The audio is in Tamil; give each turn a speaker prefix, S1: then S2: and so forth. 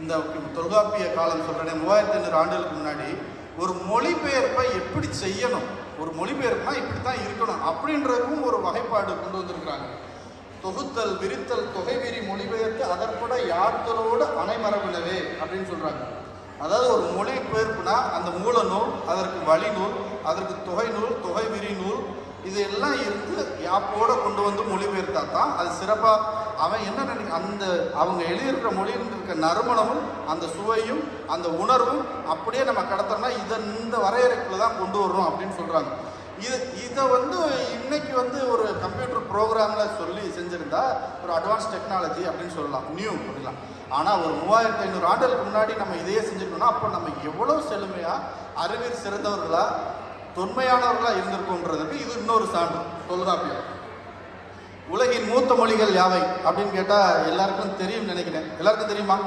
S1: இந்த தொல்காப்பிய காலம் சொல்கிறேன் மூவாயிரத்தி ஐநூறு ஆண்டுகளுக்கு முன்னாடி ஒரு மொழிபெயர்ப்பை எப்படி செய்யணும்? ஒரு மொழிபெயர்ப்புனா இப்படி தான் இருக்கணும் அப்படின்றதுக்கும் ஒரு வகைப்பாடு கொண்டு வந்திருக்கிறாங்க. தொகுத்தல் விரித்தல் தொகைவிரி மொழிபெயர்த்து அதற்பட யாழ்த்தலோடு அனைமரபினவே அப்படின்னு சொல்கிறாங்க அதாவது ஒரு மொழிபெயர்ப்புனா அந்த மூல நூல் அதற்கு வழிநூல் அதற்கு தொகை நூல் தொகை விரி நூல் இது எல்லாம் இருந்து யாப்போட கொண்டு வந்து மொழிபெயர்த்தா தான் அது சிறப்பாக அவன் என்ன நினைக்க அந்த அவங்க எழுதியிருக்கிற மொழியில் இருக்க நறுமணமும் அந்த சுவையும் அந்த உணர்வும் அப்படியே நம்ம கடத்தோம்னா இதை இந்த வரையறைக்குள்ள தான் கொண்டு வர்றோம் அப்படின்னு சொல்கிறாங்க இது இதை வந்து இன்னைக்கு வந்து ஒரு கம்ப்யூட்டர் ப்ரோக்ராமில் சொல்லி செஞ்சுருந்தா ஒரு அட்வான்ஸ் டெக்னாலஜி அப்படின்னு சொல்லலாம். நியூ அப்படிலாம். ஆனால் ஒரு மூவாயிரத்து ஐநூறு ஆண்டுகளுக்கு முன்னாடி நம்ம இதையே செஞ்சுருக்கோம்னா அப்போ நம்ம எவ்வளோ செழுமையாக அறிவில் சிறந்தவர்களாக தொன்மையானவர்களாக இருந்திருக்கோன்றதுக்கு இது இன்னொரு சான்று. தொல்காப்பியம் அப்படியே மூத்த மொழிகள் யாவை அப்படின்னு கேட்டால் எல்லாருக்கும் தெரியும் நினைக்கிறேன். எல்லாருக்கும் தெரியுமா?